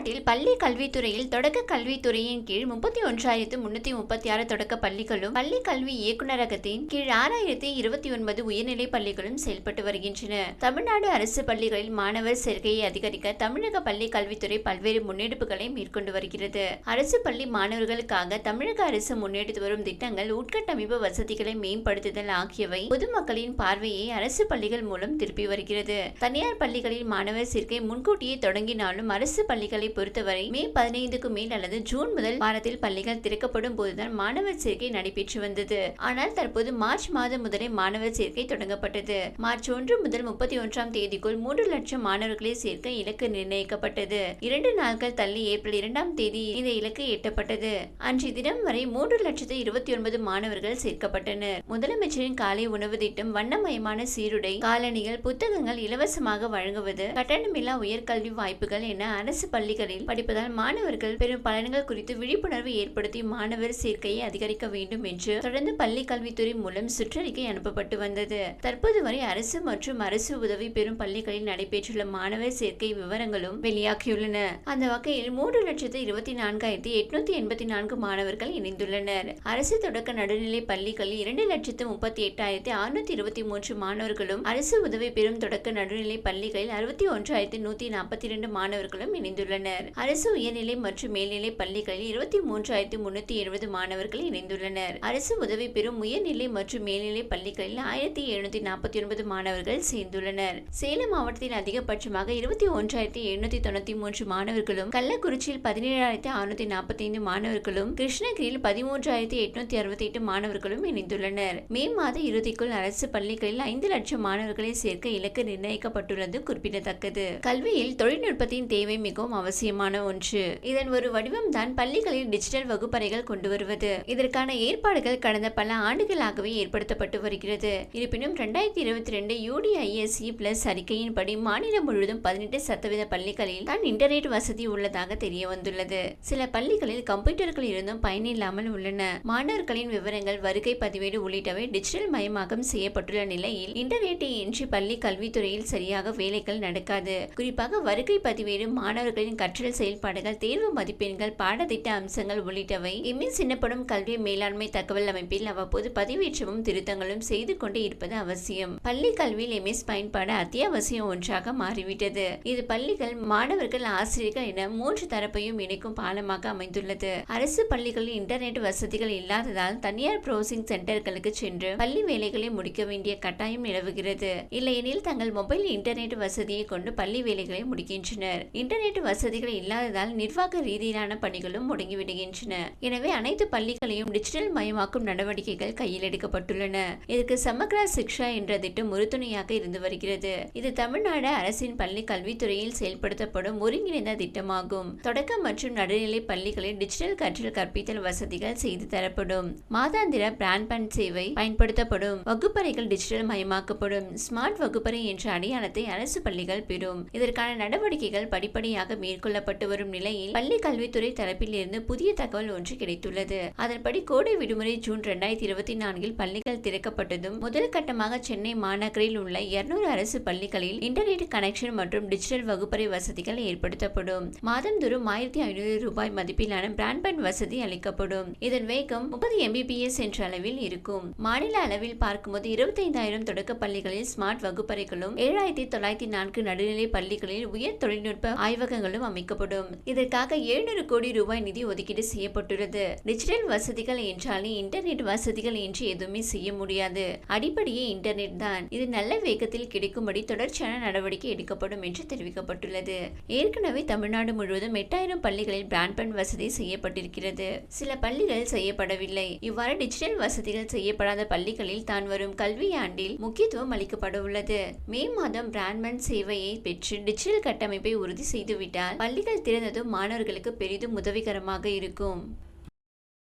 தமிழ்நாட்டில் பள்ளி கல்வித்துறையில் தொடக்க கல்வித்துறையின் கீழ் முப்பத்தி ஒன்றாயிரத்து முன்னூத்தி முப்பத்தி ஆறு தொடக்க பள்ளிகளும் பள்ளி கல்வி இயக்குநரகத்தின் கீழ் ஆறாயிரத்தி இருபத்தி ஒன்பது உயர்நிலை பள்ளிகளும் செயல்பட்டு வருகின்றன. தமிழ்நாடு அரசு பள்ளிகளில் மாணவர் சேர்க்கையை அதிகரிக்க தமிழக பள்ளி கல்வித்துறை பல்வேறு முன்னெடுப்புகளை மேற்கொண்டு வருகிறது. அரசு பள்ளி மாணவர்களுக்காக தமிழக அரசு முன்னெடுத்து வரும் திட்டங்கள் உட்கட்டமைப்பு வசதிகளை மேம்படுத்துதல் ஆகியவை பொதுமக்களின் பார்வையை அரசு பள்ளிகள் மூலம் திருப்பி வருகிறது. தனியார் பள்ளிகளில் மாணவர் சேர்க்கை முன்கூட்டியே தொடங்கினாலும் அரசு பள்ளிகளை பொறுத்தவரை மே பதினைந்துக்கு மேல் அல்லது ஜூன் முதல் வாரத்தில் பள்ளிகள் திறக்கப்படும் போதுதான் மாணவர் சேர்க்கை நடைபெற்று வந்தது. ஆனால் தற்போது மார்ச் மாதம் முதலே மாணவர் சேர்க்கை தொடங்கப்பட்டது. மார்ச் ஒன்று முதல் முப்பத்தி ஒன்றாம் தேதிக்குள் மூன்று லட்சம் மாணவர்களை சேர்க்க இலக்கு நிர்ணயிக்கப்பட்டது. இரண்டு நாட்கள் தள்ளி ஏப்ரல் இரண்டாம் தேதி இந்த இலக்கு எட்டப்பட்டது. அன்றைய தினம் வரை மூன்று லட்சத்து இருபத்தி ஒன்பது மாணவர்கள் சேர்க்கப்பட்டனர். முதலமைச்சரின் காலை உணவு திட்டம் வண்ணமயமான சீருடை காலணிகள் புத்தகங்கள் இலவசமாக வழங்குவது கட்டணமில்லா உயர்கல்வி வாய்ப்புகள் என அரசு பள்ளி பள்ளிகளில் படிப்பதால் மாணவர்கள் பெரும் பலன்கள் குறித்து விழிப்புணர்வு ஏற்படுத்தி மாணவர் சேர்க்கையை அதிகரிக்க வேண்டும் என்று தொடர்ந்து பள்ளி கல்வித்துறை மூலம் சுற்றறிக்கை அனுப்பப்பட்டு வந்தது. தற்போது வரை அரசு மற்றும் அரசு உதவி பெறும் பள்ளிகளில் நடைபெற்றுள்ள மாணவர் சேர்க்கை விவரங்களும் வெளியாகியுள்ளன. அந்த வகையில் மூன்று லட்சத்து இருபத்தி நான்காயிரத்தி எட்நூத்தி எண்பத்தி நான்கு மாணவர்கள் இணைந்துள்ளனர். அரசு தொடக்க நடுநிலை பள்ளிகளில் இரண்டு லட்சத்து முப்பத்தி எட்டாயிரத்தி அறுநூத்தி இருபத்தி மூன்று மாணவர்களும் அரசு உதவி பெறும் தொடக்க நடுநிலை பள்ளிகளில் அறுபத்தி ஒன்றாயிரத்தி நூத்தி நாற்பத்தி இரண்டு மாணவர்களும் இணைந்துள்ளனர். அரசு உயர்நிலை மற்றும் மேல்நிலை பள்ளிகளில் இருபத்தி மூன்றாயிரத்தி முன்னூத்தி எழுபது மாணவர்கள் இணைந்துள்ளனர். அரசு உதவி பெறும் உயர்நிலை மற்றும் மேல்நிலை பள்ளிகளில் ஆயிரத்தி எழுநூத்தி நாற்பத்தி ஒன்பது மாணவர்கள் சேர்ந்துள்ளனர். சேலம் மாவட்டத்தில் அதிகபட்சமாக இருபத்தி ஒன்றாயிரத்தி எழுநூத்தி தொண்ணூத்தி மூன்று மாணவர்களும் கள்ளக்குறிச்சியில் பதினேழாயிரத்தி அறுநூத்தி நாற்பத்தி ஐந்து மாணவர்களும் கிருஷ்ணகிரியில் பதிமூன்றாயிரத்தி எட்நூத்தி அறுபத்தி எட்டு மாணவர்களும் இணைந்துள்ளனர். மே மாத இறுதிக்குள் அரசு பள்ளிகளில் ஐந்து லட்சம் மாணவர்களை சேர்க்க இலக்கு நிர்ணயிக்கப்பட்டுள்ளது குறிப்பிடத்தக்கது. கல்வியில் தொழில்நுட்பத்தின் தேவை மிகவும் அவசியமான ஒன்று. இதன் ஒரு வடிவம் தான் பள்ளிகளில் டிஜிட்டல் வகுப்பறைகள் கொண்டு வருவது. இதற்கான ஏற்பாடுகள் கடந்த பல ஆண்டுகளாகவே ஏற்படுத்தப்பட்டு வருகிறது. இருப்பினும் இரண்டாயிரத்தி இருபத்தி ரெண்டு யூடிஐஎஸ்இ பிளஸ் அறிக்கையின்படி மாநிலம் முழுவதும் பதினெட்டு சதவீத பள்ளிகளில் தான் இன்டர்நெட் வசதி உள்ளதாக தெரிய வந்துள்ளது. சில பள்ளிகளில் கம்ப்யூட்டர்கள் இருந்தும் பயனில்லாமல் உள்ளன. மாணவர்களின் விவரங்கள் வருகை பதிவேடு உள்ளிட்டவை டிஜிட்டல் மயமாக்கம் செய்யப்பட்டுள்ள நிலையில் இன்டர்நெட்டை இன்றி பள்ளி கல்வித்துறையில் சரியாக வேலைகள் நடக்காது. குறிப்பாக வருகை பதிவேடு மாணவர்களின் கற்றல் செயல்பாடுகள் தேர்வு மதிப்பெண்கள் பாடத்திட்ட அம்சங்கள் உள்ளிட்டவை எம்மின் சின்னப்படும் கல்வி மேலாண்மை தகவல் அமைப்பில் அவ்வப்போது பதிவேற்றமும் திருத்தங்களும் செய்து கொண்டே இருப்பது அவசியம். பள்ளி கல்வியில் எம்எஸ் பயன்பாடு அத்தியாவசியம் ஒன்றாக மாறிவிட்டது. இது பள்ளிகள் மாணவர்கள் ஆசிரியர்கள் என மூன்று தரப்பையும் இணைக்கும் பாலமாக அமைந்துள்ளது. அரசு பள்ளிகளில் இன்டர்நெட் வசதிகள் இல்லாததால் தனியார் ப்ரௌசிங் சென்டர்களுக்கு சென்று பள்ளி வேலைகளை முடிக்க வேண்டிய கட்டாயம் நிலவுகிறது. இல்லையெனில் தங்கள் மொபைல் இன்டர்நெட் வசதியை கொண்டு பள்ளி வேலைகளை முடிக்கின்றனர். இன்டர்நெட் வசதி வசதிகள் இல்லாததால் நிர்வாக ரீதியிலான பணிகளும் முடங்கிவிடுகின்றன. எனவே அனைத்து பள்ளிகளையும் டிஜிட்டல் மயமாக்கும் நடவடிக்கைகள் கையில் எடுக்கப்பட்டுள்ளன. இதற்கு சமக்ரா சிக்ஷா என்ற திட்டம் உறுதுணையாக இருந்து வருகிறது. இது தமிழ்நாடு அரசின் பள்ளி கல்வித்துறையில் செயல்படுத்தப்படும் ஒருங்கிணைந்த திட்டமாகும். தொடக்க மற்றும் நடுநிலை பள்ளிகளில் டிஜிட்டல் கற்றல் கற்பித்தல் வசதிகள் செய்து தரப்படும். மாதாந்திர பிராட்பேண்ட் சேவை பயன்படுத்தப்படும். வகுப்பறைகள் டிஜிட்டல் மயமாக்கப்படும். ஸ்மார்ட் வகுப்பறை என்ற அடையாளத்தை அரசு பள்ளிகள் பெறும். இதற்கான நடவடிக்கைகள் படிப்படியாக மேற்கொள்ளப்பட்டு வரும் நிலையில் பள்ளி கல்வித்துறை தரப்பில் இருந்து புதிய தகவல் ஒன்று கிடைத்துள்ளது. அதன்படி கோடை விடுமுறை ஜூன் இரண்டாயிரத்தி இருபத்தி நான்கில் பள்ளிகள் திறக்கப்பட்டதும் முதல் கட்டமாக சென்னை மாநகரில் உள்ள இருநூறு அரசு பள்ளிகளில் இன்டர்நெட் கனெக்ஷன் மற்றும் டிஜிட்டல் வகுப்பறை வசதிகள் ஏற்படுத்தப்படும். மாதந்தோறும் ஆயிரத்தி ஐநூறு ரூபாய் மதிப்பிலான பிராட்பேண்ட் வசதி அளிக்கப்படும். இதன் வேகம் முப்பது எம்பிபிஎஸ் என்ற அளவில் இருக்கும். மாநில அளவில் பார்க்கும்போது இருபத்தைந்தாயிரம் தொடக்க பள்ளிகளில் ஸ்மார்ட் வகுப்பறைகளும் ஏழாயிரத்தி தொள்ளாயிரத்தி நான்கு நடுநிலை பள்ளிகளில் உயர் தொழில்நுட்ப ஆய்வகங்களும் அமைக்கப்படும். இதற்காக எழுநூறு கோடி ரூபாய் நிதி ஒதுக்கீடு செய்யப்பட்டுள்ளது. டிஜிட்டல் வசதிகள் என்றாலே இன்டர்நெட் வசதிகள் என்று எதுவுமே செய்ய முடியாது. அடிப்படையே இன்டர்நெட் தான். இது நல்ல வேகத்தில் கிடைக்கும்படி தொடர்ச்சியான நடவடிக்கை எடுக்கப்படும் என்று தெரிவிக்கப்பட்டுள்ளது. ஏற்கனவே தமிழ்நாடு முழுவதும் எட்டாயிரம் பள்ளிகளில் பிராட்பேண்ட் வசதி செய்யப்பட்டிருக்கிறது. சில பள்ளிகள் செய்யப்படவில்லை. இவ்வாறு டிஜிட்டல் வசதிகள் செய்யப்படாத பள்ளிகளில் தான் வரும் கல்வியாண்டில் முக்கியத்துவம் அளிக்கப்பட உள்ளது. மே மாதம் பிராட்பேண்ட் சேவையை பெற்று டிஜிட்டல் கட்டமைப்பை உறுதி செய்துவிட்டால் பள்ளிகள் திறந்ததும் மாணவர்களுக்கு பெரிதும் உதவிகரமாக இருக்கும்.